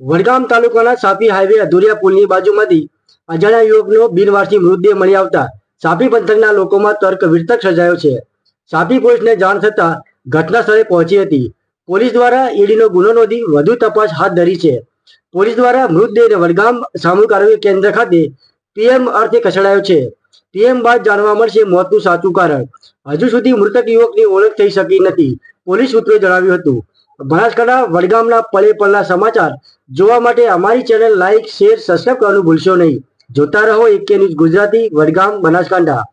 વડગામ તાલુકાના સાપી હાઈવે અધુરિયા પુલની બાજુમાંથી અજાણ્યા યુવકનો બિનવારસી મૃતદેહ મળી આવતા સાપી પંથકના લોકોમાં તર્ક વિરતક સર્જાયો છે. સાપી પોલીસને જાણ થતાં ઘટના સ્થળે પહોંચી હતી. પોલીસ દ્વારા ઈડીનો ગુનો નોંધી વધુ તપાસ હાથ ધરી છે. પોલીસ દ્વારા મૃતદેહને વડગામ સામૂહિક આરોગ્ય કેન્દ્ર ખાતે પીએમ અર્થે ખસેડાયો છે. પીએમ બાદ જાણવા મળશે મોતનું સાચું કારણ. હજુ સુધી મૃતક યુવકની ઓળખ થઈ શકી નથી. પોલીસ સૂત્રોએ જણાવ્યું હતું. બનાસકાંઠા વડગામના પળે પળના સમાચાર જોવા માટે અમારી ચેનલ લાઇક, શેર સબસ્ક્રાઈબ કરવાનું ભૂલશો નહીં. જોતા રહો એકે ન્યૂઝ ગુજરાતી, વડગામ, બનાસકાંઠા.